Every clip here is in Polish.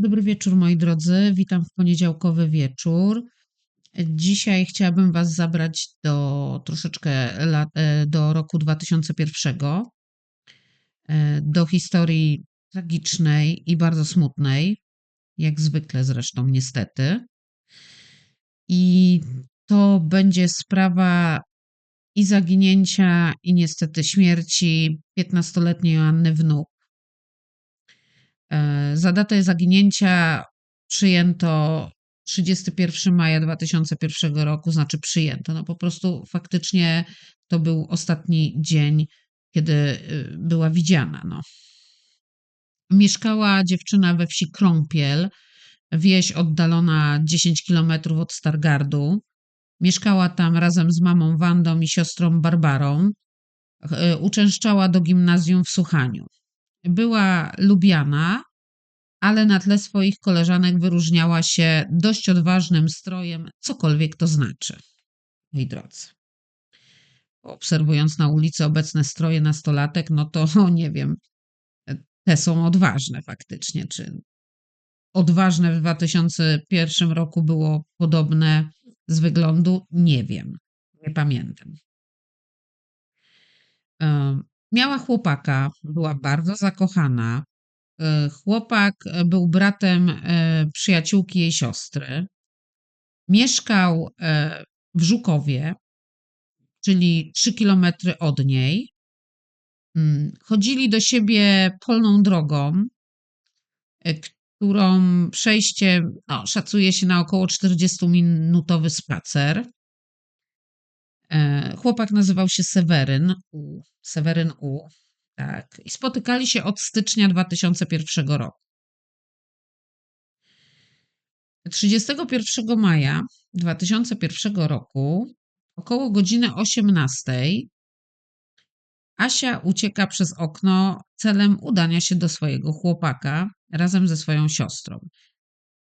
Dobry wieczór, moi drodzy. Witam w poniedziałkowy wieczór. Dzisiaj chciałabym Was zabrać do troszeczkę lat, e, do roku 2001, e, do historii tragicznej i bardzo smutnej, jak zwykle zresztą, niestety. I to będzie sprawa i zaginięcia, i niestety śmierci 15-letniej Joanny Wnuk. E, Za datę zaginięcia przyjęto 31 maja 2001 roku, znaczy przyjęto. No po prostu faktycznie to był ostatni dzień, kiedy y, była widziana. No. Mieszkała dziewczyna we wsi Krąpiel, wieś oddalona 10 km od Stargardu. Mieszkała tam razem z mamą Wandą i siostrą Barbarą. E, Uczęszczała do gimnazjum w Słuchaniu. Była lubiana, ale na tle swoich koleżanek wyróżniała się dość odważnym strojem, cokolwiek to znaczy. Moi drodzy. Obserwując na ulicy obecne stroje nastolatek, no to nie wiem, te są odważne faktycznie. Czy odważne w 2001 roku było podobne z wyglądu? Nie wiem, nie pamiętam. Miała chłopaka, była bardzo zakochana. E, Chłopak e, był bratem e, przyjaciółki jej siostry. Mieszkał w Żukowie, czyli 3 kilometry od niej. Mm, Chodzili do siebie polną drogą, którą przejście no, szacuje się na około 40-minutowy spacer. E, Chłopak nazywał się Seweryn U. Seweryn U. Tak. I spotykali się od stycznia 2001 roku. 31 maja 2001 roku, około godziny 18, Asia ucieka przez okno celem udania się do swojego chłopaka razem ze swoją siostrą.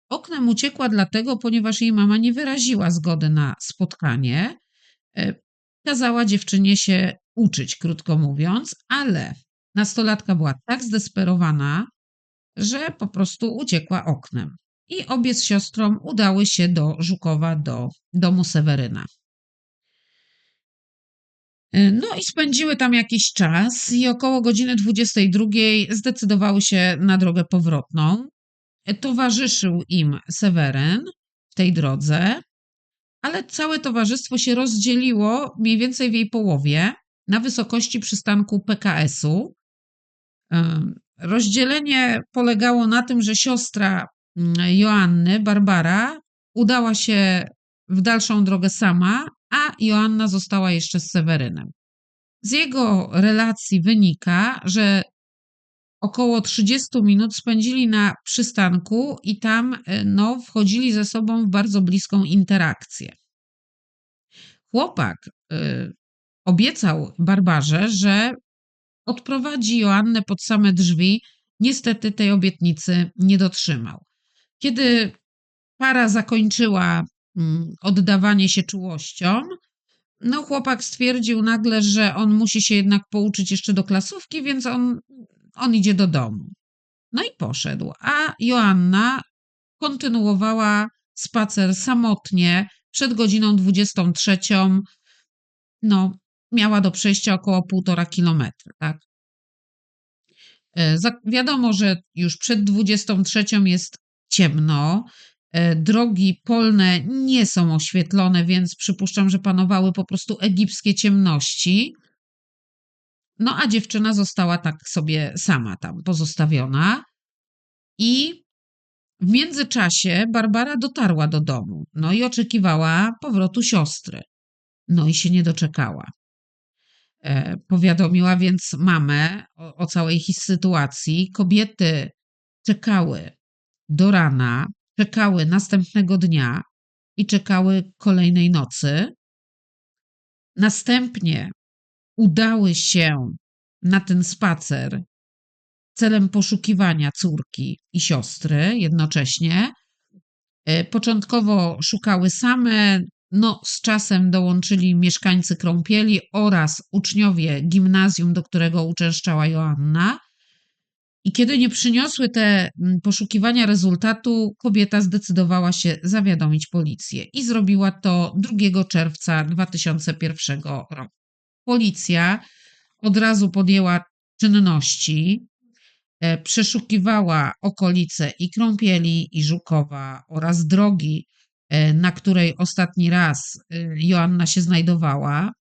Oknem uciekła dlatego, ponieważ jej mama nie wyraziła zgody na spotkanie. E, Kazała dziewczynie się uczyć, krótko mówiąc, ale nastolatka była tak zdesperowana, że po prostu uciekła oknem. I obie z siostrą udały się do Żukowa, do domu Seweryna. E, No i spędziły tam jakiś czas i około godziny 22 zdecydowały się na drogę powrotną. E, Towarzyszył im Seweryn w tej drodze, ale całe towarzystwo się rozdzieliło mniej więcej w jej połowie na wysokości przystanku PKS-u. Rozdzielenie polegało na tym, że siostra mm, Joanny, Barbara, udała się w dalszą drogę sama, a Joanna została jeszcze z Sewerynem. Z jego relacji wynika, że około 30 minut spędzili na przystanku i tam e, no, wchodzili ze sobą w bardzo bliską interakcję. Chłopak y, obiecał Barbarze, że odprowadzi Joannę pod same drzwi. Niestety tej obietnicy nie dotrzymał. Kiedy para zakończyła mm, oddawanie się czułościom, no chłopak stwierdził nagle, że on musi się jednak pouczyć jeszcze do klasówki, więc on, on idzie do domu. No i poszedł, a Joanna kontynuowała spacer samotnie przed godziną 23. No, miała do przejścia około półtora kilometra, tak? E, Wiadomo, że już przed 23 jest ciemno, e, drogi polne nie są oświetlone, więc przypuszczam, że panowały po prostu egipskie ciemności. No a dziewczyna została tak sobie sama tam pozostawiona. I w międzyczasie Barbara dotarła do domu, no i oczekiwała powrotu siostry. No i się nie doczekała. E, Powiadomiła więc mamę o, o całej sytuacji. Kobiety czekały do rana, czekały następnego dnia i czekały kolejnej nocy. Następnie udały się na ten spacer celem poszukiwania córki i siostry jednocześnie. E, Początkowo szukały same, no z czasem dołączyli mieszkańcy Krąpieli oraz uczniowie gimnazjum, do którego uczęszczała Joanna. I kiedy nie przyniosły te poszukiwania rezultatu, kobieta zdecydowała się zawiadomić policję i zrobiła to 2 czerwca 2001 roku. Policja od razu podjęła czynności, e, przeszukiwała okolice i Krąpieli, i Żukowa oraz drogi, e, na której ostatni raz e, Joanna się znajdowała.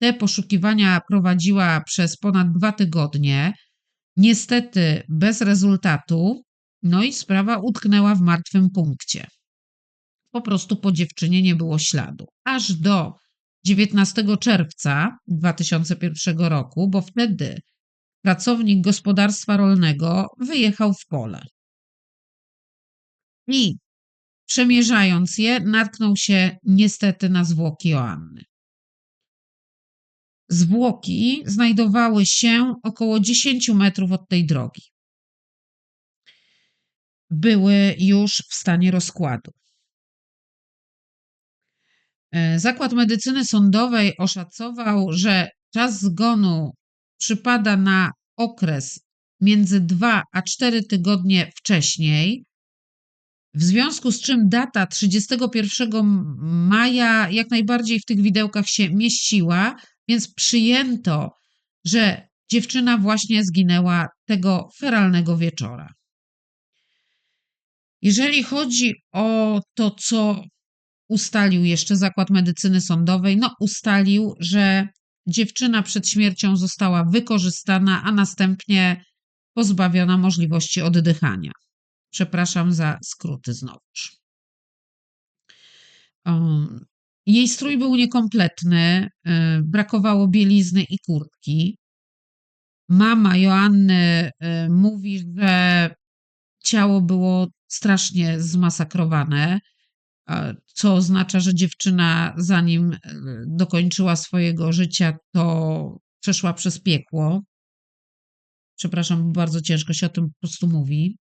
Te poszukiwania prowadziła przez ponad dwa tygodnie, niestety bez rezultatu, no i sprawa utknęła w martwym punkcie. Po prostu po dziewczynie nie było śladu. Aż do 19 czerwca 2001 roku, bo wtedy pracownik gospodarstwa rolnego wyjechał w pole. I przemierzając je, natknął się niestety na zwłoki Joanny. Zwłoki znajdowały się około 10 metrów od tej drogi. Były już w stanie rozkładu. E, Zakład Medycyny Sądowej oszacował, że czas zgonu przypada na okres między 2 a 4 tygodnie wcześniej, w związku z czym data 31 maja jak najbardziej w tych widełkach się mieściła, więc przyjęto, że dziewczyna właśnie zginęła tego feralnego wieczora. Jeżeli chodzi o to, co ustalił jeszcze Zakład Medycyny Sądowej, no ustalił, że dziewczyna przed śmiercią została wykorzystana, a następnie pozbawiona możliwości oddychania. Przepraszam za skróty znowuż. Um, jej strój był niekompletny, y, brakowało bielizny i kurtki. Mama Joanny y, mówi, że ciało było strasznie zmasakrowane, co oznacza, że dziewczyna, zanim y, dokończyła swojego życia, to przeszła przez piekło. Przepraszam, bardzo ciężko się o tym po prostu mówi.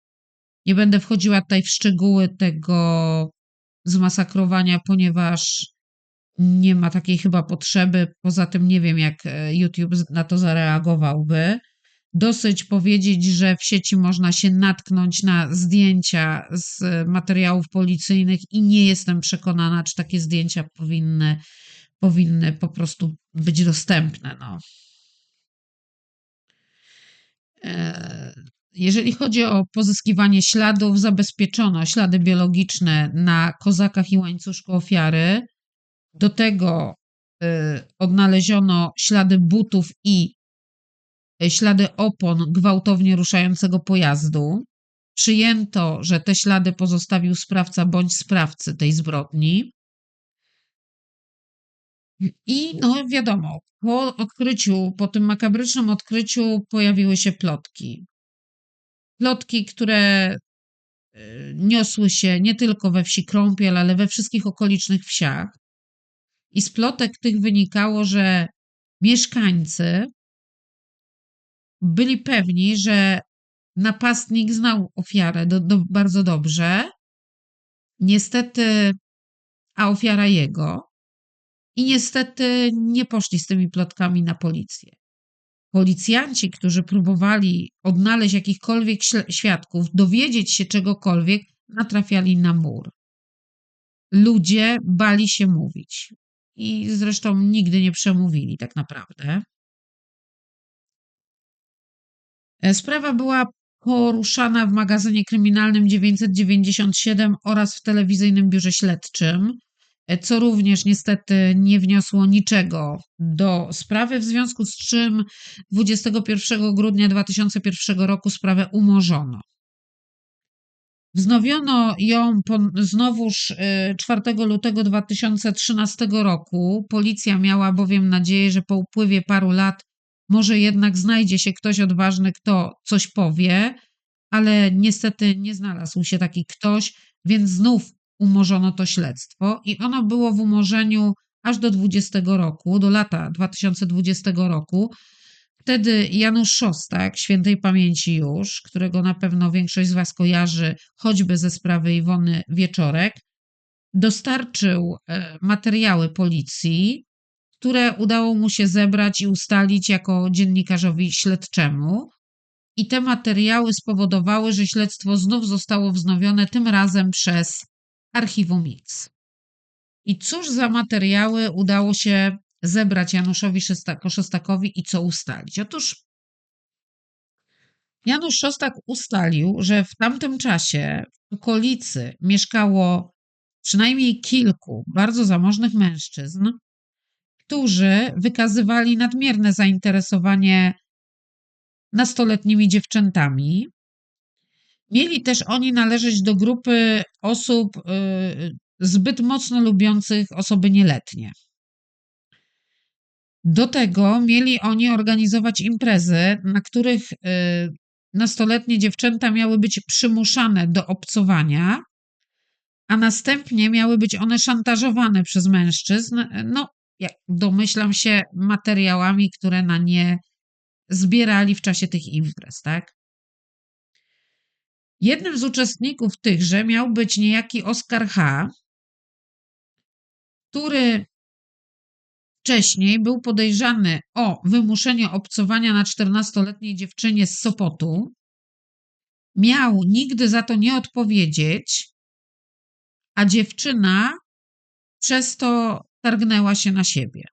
Nie będę wchodziła tutaj w szczegóły tego zmasakrowania, ponieważ nie ma takiej chyba potrzeby. Poza tym nie wiem, jak e, YouTube na to zareagowałby. Dosyć powiedzieć, że w sieci można się natknąć na zdjęcia z materiałów policyjnych i nie jestem przekonana, czy takie zdjęcia powinny, powinny po prostu być dostępne. No. E, jeżeli chodzi o pozyskiwanie śladów, zabezpieczono ślady biologiczne na kozakach i łańcuszku ofiary. Do tego y, odnaleziono ślady butów i ślady opon gwałtownie ruszającego pojazdu. Przyjęto, że te ślady pozostawił sprawca bądź sprawcy tej zbrodni. I no wiadomo, po odkryciu, po tym makabrycznym odkryciu pojawiły się plotki. Plotki, które y, niosły się nie tylko we wsi Krąpiel, ale we wszystkich okolicznych wsiach. I z plotek tych wynikało, że mieszkańcy byli pewni, że napastnik znał ofiarę do, do, bardzo dobrze. Niestety, a ofiara jego. I niestety nie poszli z tymi plotkami na policję. Policjanci, którzy próbowali odnaleźć jakichkolwiek świadków, dowiedzieć się czegokolwiek, natrafiali na mur. Ludzie bali się mówić i zresztą nigdy nie przemówili tak naprawdę. Sprawa była poruszana w magazynie kryminalnym 997 oraz w telewizyjnym biurze śledczym, e, co również niestety nie wniosło niczego do sprawy, w związku z czym 21 grudnia 2001 roku sprawę umorzono. Wznowiono ją znowuż 4 y, lutego 2013 roku. Policja miała bowiem nadzieję, że po upływie paru lat może jednak znajdzie się ktoś odważny, kto coś powie, ale niestety nie znalazł się taki ktoś, więc znów umorzono to śledztwo i ono było w umorzeniu aż do 20 roku, do lata 2020 roku, Wtedy Janusz Szostak, świętej pamięci już, którego na pewno większość z Was kojarzy, choćby ze sprawy Iwony Wieczorek, dostarczył e, materiały policji, które udało mu się zebrać i ustalić jako dziennikarzowi śledczemu. i te materiały spowodowały, że śledztwo znów zostało wznowione, tym razem przez Archiwum X. I cóż za materiały udało się zebrać Januszowi Szostakowi i co ustalić? Otóż Janusz Szostak ustalił, że w tamtym czasie w okolicy mieszkało przynajmniej kilku bardzo zamożnych mężczyzn, którzy wykazywali nadmierne zainteresowanie nastoletnimi dziewczętami. Mieli też oni należeć do grupy osób y, zbyt mocno lubiących osoby nieletnie. Do tego mieli oni organizować imprezy, na których y, nastoletnie dziewczęta miały być przymuszane do obcowania, a następnie miały być one szantażowane przez mężczyzn, no, jak domyślam się, materiałami, które na nie zbierali w czasie tych imprez, tak? Jednym z uczestników tychże miał być niejaki Oskar H., który wcześniej był podejrzany o wymuszenie obcowania na 14-letniej dziewczynie z Sopotu. Miał nigdy za to nie odpowiedzieć, a dziewczyna przez to targnęła się na siebie.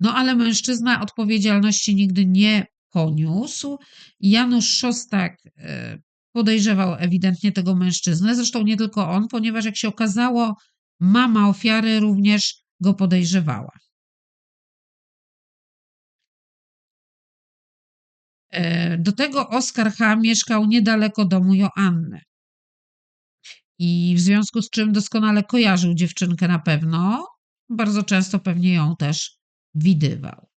No ale mężczyzna odpowiedzialności nigdy nie poniósł. Janusz Szostak e, podejrzewał ewidentnie tego mężczyznę, zresztą nie tylko on, ponieważ jak się okazało, mama ofiary również go podejrzewała. E, do tego Oskar H. mieszkał niedaleko domu Joanny. I w związku z czym doskonale kojarzył dziewczynkę na pewno, bardzo często pewnie ją też widywał.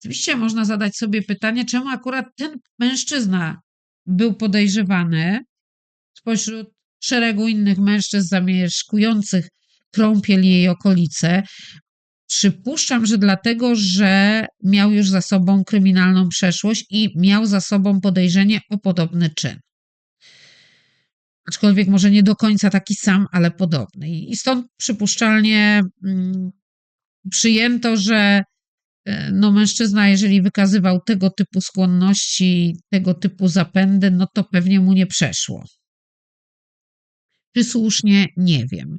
Oczywiście można zadać sobie pytanie, czemu akurat ten mężczyzna był podejrzewany spośród szeregu innych mężczyzn zamieszkujących Krąpiel jej okolice. Przypuszczam, że dlatego, że miał już za sobą kryminalną przeszłość i miał za sobą podejrzenie o podobny czyn. Aczkolwiek może nie do końca taki sam, ale podobny. I stąd przypuszczalnie mm, przyjęto, że e, no mężczyzna, jeżeli wykazywał tego typu skłonności, tego typu zapędy, no to pewnie mu nie przeszło. Czy słusznie? Nie wiem.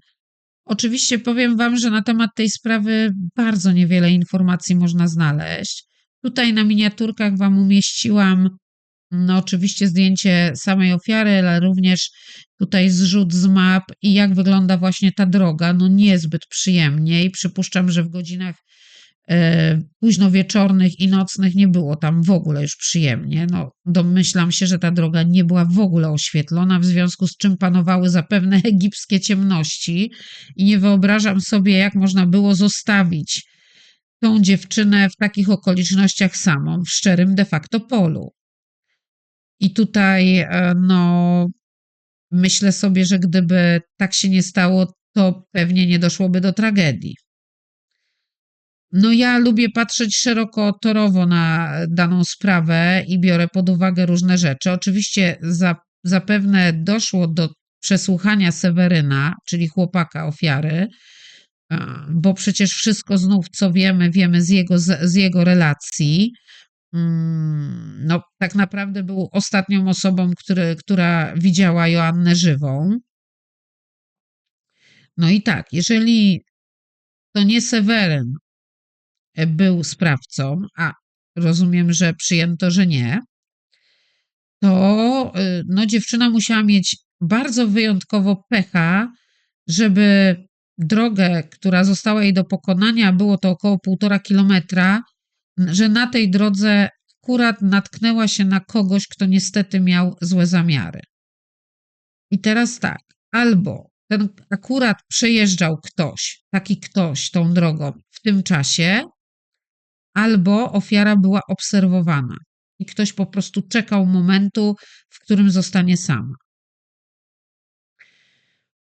Oczywiście powiem Wam, że na temat tej sprawy bardzo niewiele informacji można znaleźć. Tutaj na miniaturkach Wam umieściłam no oczywiście zdjęcie samej ofiary, ale również tutaj zrzut z map i jak wygląda właśnie ta droga. No niezbyt przyjemnie i przypuszczam, że w godzinach e, późno wieczornych i nocnych nie było tam w ogóle już przyjemnie. No, domyślam się, że ta droga nie była w ogóle oświetlona, w związku z czym panowały zapewne egipskie ciemności i nie wyobrażam sobie, jak można było zostawić tą dziewczynę w takich okolicznościach samą, w szczerym de facto polu. I tutaj, e, no, myślę sobie, że gdyby tak się nie stało, to pewnie nie doszłoby do tragedii. No, ja lubię patrzeć szeroko torowo na daną sprawę i biorę pod uwagę różne rzeczy. Oczywiście za, zapewne doszło do przesłuchania Seweryna, czyli chłopaka ofiary, e, bo przecież wszystko znów, co wiemy, wiemy z jego, z, z jego relacji. Mm, no, tak naprawdę był ostatnią osobą, który, która widziała Joannę żywą. No i tak, jeżeli to nie Seweryn e, był sprawcą, a rozumiem, że przyjęto, że nie, to e, no, dziewczyna musiała mieć bardzo wyjątkowo pecha, żeby drogę, która została jej do pokonania, było to około półtora kilometra, że na tej drodze akurat natknęła się na kogoś, kto niestety miał złe zamiary. I teraz tak, albo ten akurat przejeżdżał ktoś, taki ktoś tą drogą w tym czasie, albo ofiara była obserwowana i ktoś po prostu czekał momentu, w którym zostanie sama.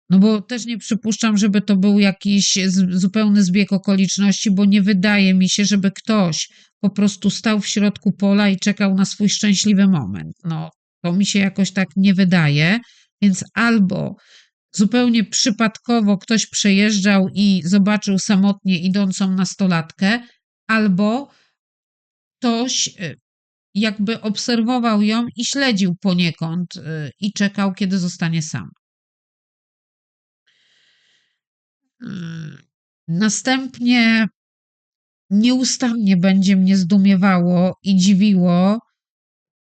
No bo też nie przypuszczam, żeby to był jakiś zupełny zbieg okoliczności, bo nie wydaje mi się, żeby ktoś po prostu stał w środku pola i czekał na swój szczęśliwy moment. No, to mi się jakoś tak nie wydaje, więc albo zupełnie przypadkowo ktoś przejeżdżał i zobaczył samotnie idącą nastolatkę, albo ktoś y, jakby obserwował ją i śledził poniekąd y, i czekał, kiedy zostanie sama. Y, następnie nieustannie będzie mnie zdumiewało i dziwiło,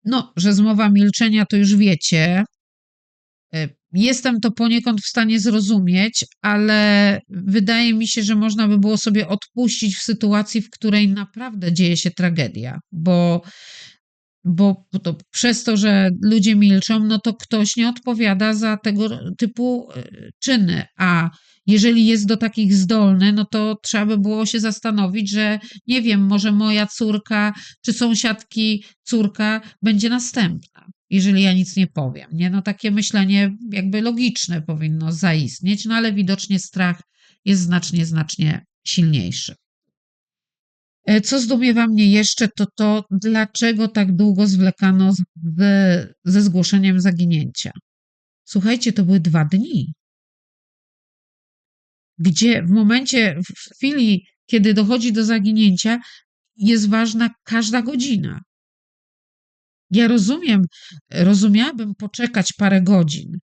no, że zmowa milczenia to już wiecie. Jestem to poniekąd w stanie zrozumieć, ale wydaje mi się, że można by było sobie odpuścić w sytuacji, w której naprawdę dzieje się tragedia, bo bo to przez to, że ludzie milczą, no to ktoś nie odpowiada za tego typu e, czyny. A jeżeli jest do takich zdolny, no to trzeba by było się zastanowić, że nie wiem, może moja córka czy sąsiadki córka będzie następna, jeżeli ja nic nie powiem. Nie, no takie myślenie jakby logiczne powinno zaistnieć, no ale widocznie strach jest znacznie, znacznie silniejszy. E, co zdumiewa mnie jeszcze, to to, dlaczego tak długo zwlekano ze, ze zgłoszeniem zaginięcia. Słuchajcie, to były dwa dni. Gdzie w momencie, w chwili, kiedy dochodzi do zaginięcia, jest ważna każda godzina. Ja rozumiem, rozumiałabym poczekać parę godzin,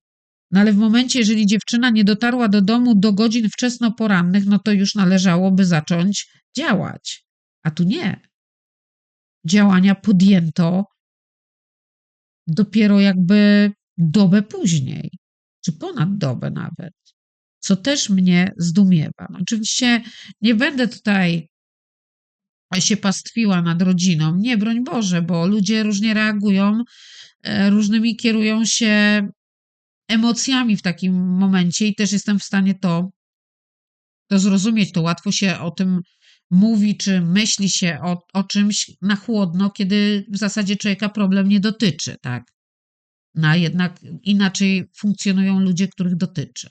no ale w momencie, jeżeli dziewczyna nie dotarła do domu do godzin wczesnoporannych, no to już należałoby zacząć działać. A tu nie. Działania podjęto dopiero jakby dobę później, czy ponad dobę nawet, co też mnie zdumiewa. Oczywiście nie będę tutaj się pastwiła nad rodziną. Nie, broń Boże, bo ludzie różnie reagują, e, różnymi kierują się emocjami w takim momencie i też jestem w stanie to, to zrozumieć. To łatwo się o tym mówi czy myśli się o, o czymś na chłodno, kiedy w zasadzie człowieka problem nie dotyczy, tak? No, a jednak inaczej funkcjonują ludzie, których dotyczy.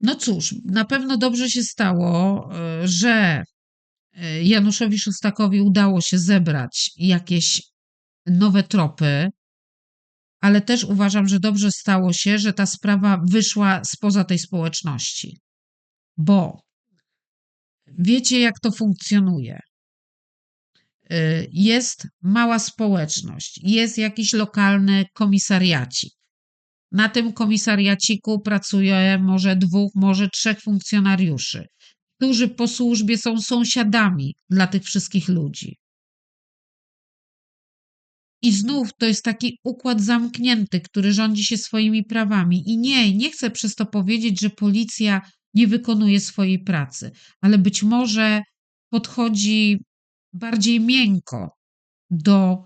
No cóż, na pewno dobrze się stało, e, że e, Januszowi Szostakowi udało się zebrać jakieś nowe tropy, ale też uważam, że dobrze stało się, że ta sprawa wyszła spoza tej społeczności, bo Wiecie, jak to funkcjonuje. Y, jest mała społeczność, jest jakiś lokalny komisariacik. Na tym komisariaciku pracuje może dwóch, może trzech funkcjonariuszy, którzy po służbie są sąsiadami dla tych wszystkich ludzi. I znów to jest taki układ zamknięty, który rządzi się swoimi prawami. I nie, nie chcę przez to powiedzieć, że policja nie wykonuje swojej pracy, ale być może podchodzi bardziej miękko do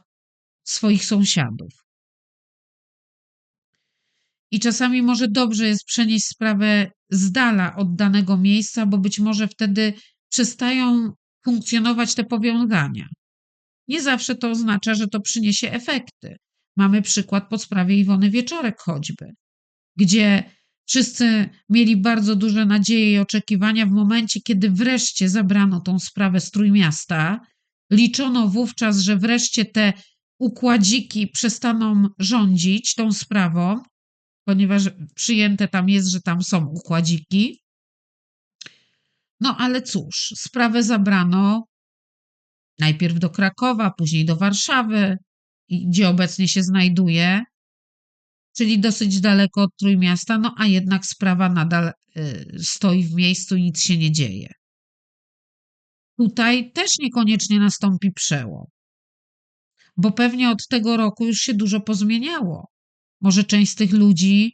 swoich sąsiadów. I czasami może dobrze jest przenieść sprawę z dala od danego miejsca, bo być może wtedy przestają funkcjonować te powiązania. Nie zawsze to oznacza, że to przyniesie efekty. Mamy przykład po sprawie Iwony Wieczorek choćby, gdzie Wszyscy mieli bardzo duże nadzieje i oczekiwania w momencie, kiedy wreszcie zabrano tą sprawę z Trójmiasta. Liczono wówczas, że wreszcie te układziki przestaną rządzić tą sprawą, ponieważ przyjęte tam jest, że tam są układziki. No ale cóż, sprawę zabrano najpierw do Krakowa, później do Warszawy, gdzie obecnie się znajduje czyli dosyć daleko od Trójmiasta, no a jednak sprawa nadal y, stoi w miejscu nic się nie dzieje. Tutaj też niekoniecznie nastąpi przełom, bo pewnie od tego roku już się dużo pozmieniało. Może część z tych ludzi,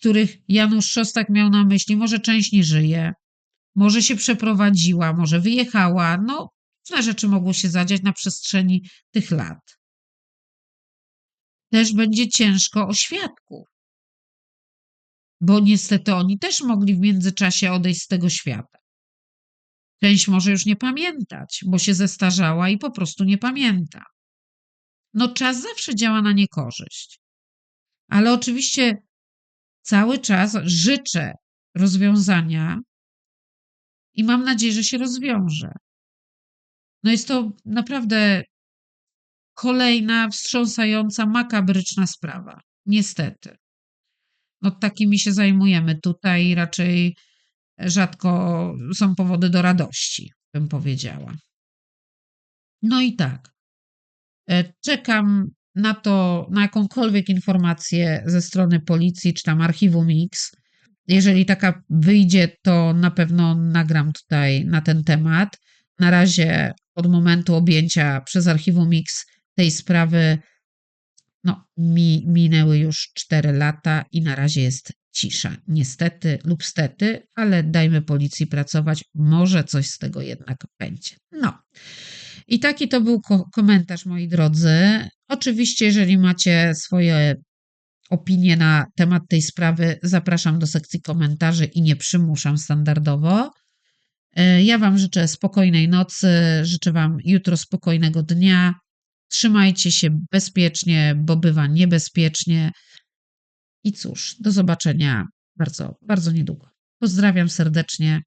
których Janusz Szostak miał na myśli, może część nie żyje, może się przeprowadziła, może wyjechała, no różne rzeczy mogło się zadziać na przestrzeni tych lat też będzie ciężko o świadków. Bo niestety oni też mogli w międzyczasie odejść z tego świata. Część może już nie pamiętać, bo się zestarzała i po prostu nie pamięta. No, czas zawsze działa na niekorzyść. Ale oczywiście cały czas życzę rozwiązania i mam nadzieję, że się rozwiąże. No, jest to naprawdę kolejna wstrząsająca, makabryczna sprawa. Niestety. No, takimi się zajmujemy tutaj. Raczej rzadko są powody do radości, bym powiedziała. No i tak. E, Czekam na to, na jakąkolwiek informację ze strony policji czy tam archiwum X. Jeżeli taka wyjdzie, to na pewno nagram tutaj na ten temat. Na razie od momentu objęcia przez archiwum X tej sprawy no, mi, minęły już 4 lata i na razie jest cisza. Niestety lub stety, ale dajmy policji pracować. Może coś z tego jednak będzie. No. I taki to był ko- komentarz, moi drodzy. Oczywiście, jeżeli macie swoje opinie na temat tej sprawy, zapraszam do sekcji komentarzy i nie przymuszam standardowo. E, Ja Wam życzę spokojnej nocy, życzę Wam jutro spokojnego dnia. Trzymajcie się bezpiecznie, bo bywa niebezpiecznie. I cóż, do zobaczenia bardzo, bardzo niedługo. Pozdrawiam serdecznie.